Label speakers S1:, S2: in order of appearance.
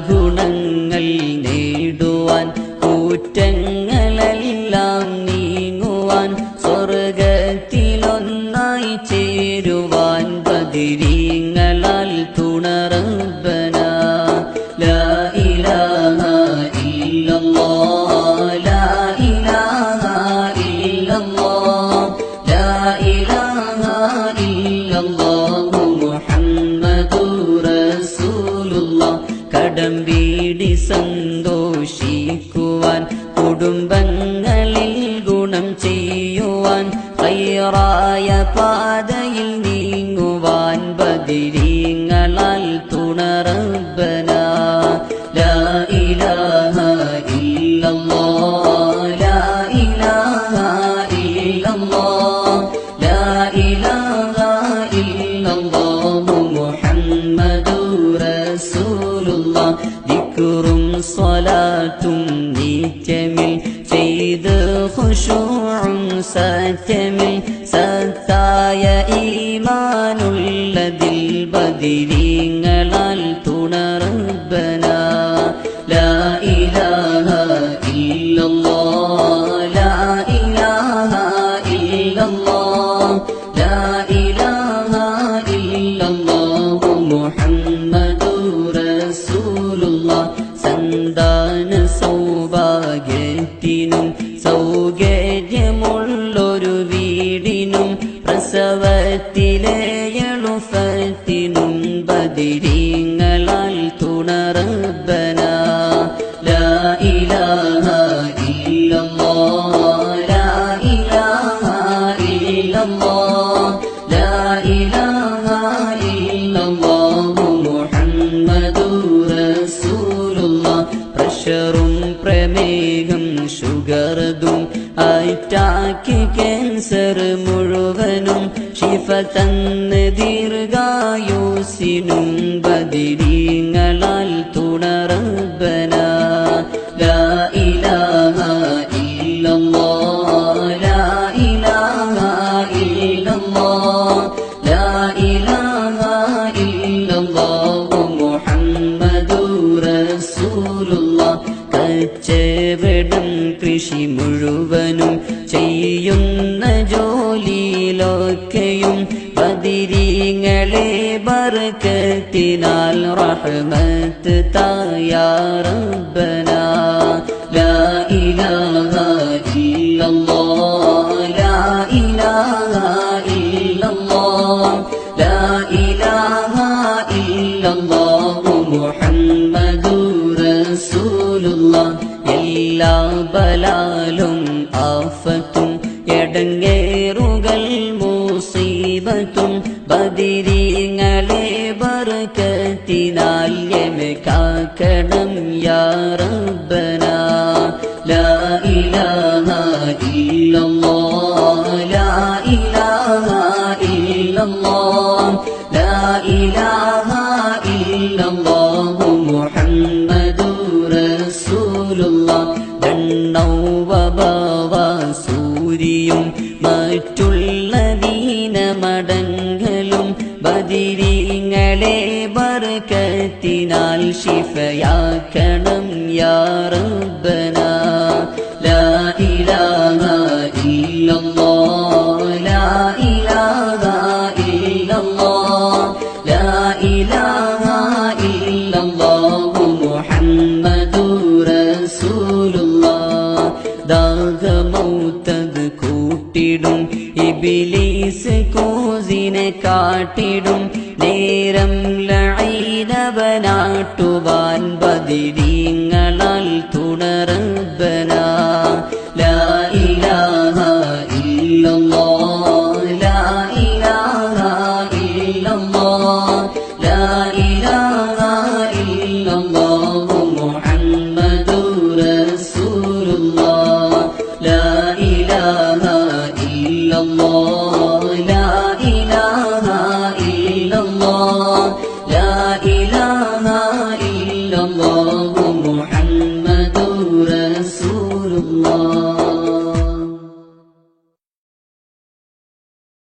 S1: ഗുണങ്ങൾ നേടുവാൻ കൂറ്റങ്ങളെല്ലാം കടം വീടി സന്തോഷിക്കുവാൻ കുടുംബങ്ങളിൽ ഗുണം ചെയ്യുവാൻ കയ്യറായ പാതയിൽ നീങ്ങുവാൻ ബദിരീങ്ങളാൽ റസൂലുള്ളാഹ് ദിക്റും സ്വലാത്തും നീറ്റമിൽ ചെയ്ത് ഖുശൂഉം സറ്റമിൽ സത്തായ ഈമാനുള്ളതിൽ ബദിരീങ്ങളാൽ സന്താന സൗഭാഗ്യത്തിനും സൗകര്യമുള്ളൊരു വീടിനും പ്രസവത്തിലെ എളുപ്പത്തിനും പ്രഷറും പ്രമേഹം ഷുഗർദും ആയിട്ടാക്കി ക്യാൻസർ മുഴുവനും. ശിഫ തന്ന് ദീർഘായുസിനും ബദിരീങ്ങളാൽ കച്ചവടം കൃഷി മുഴുവനും ചെയ്യുന്ന ജോലിയിലൊക്കെയും പതിരീങ്ങളെ ബർക്കത്തിനാൽ റഹ്മത്ത് തായാറബന ലാ ഇലാഹ എല്ലാ ബലാലും ആഫത്തും. എടങ്ങേറുകൾ മൂസീബത്തും ബദിരീങ്ങളെ ബർക്കത്തിനാൽ കാക്കണം യാ ദണ്ണൗവബവ സൂരിയും മറ്റുള്ള ദീനമടങ്ങലും ബദിരിങ്ങളെ ബർക്കത്തിനാൽ ശിഫയാക്കണം യാ റബ്ബന ഇബിലീസ് കൂസിനെ കാട്ടിടും. നേരം ലൈനവനാട്ടുവാൻ ബദിരീങ്ങളാൽ തുടരും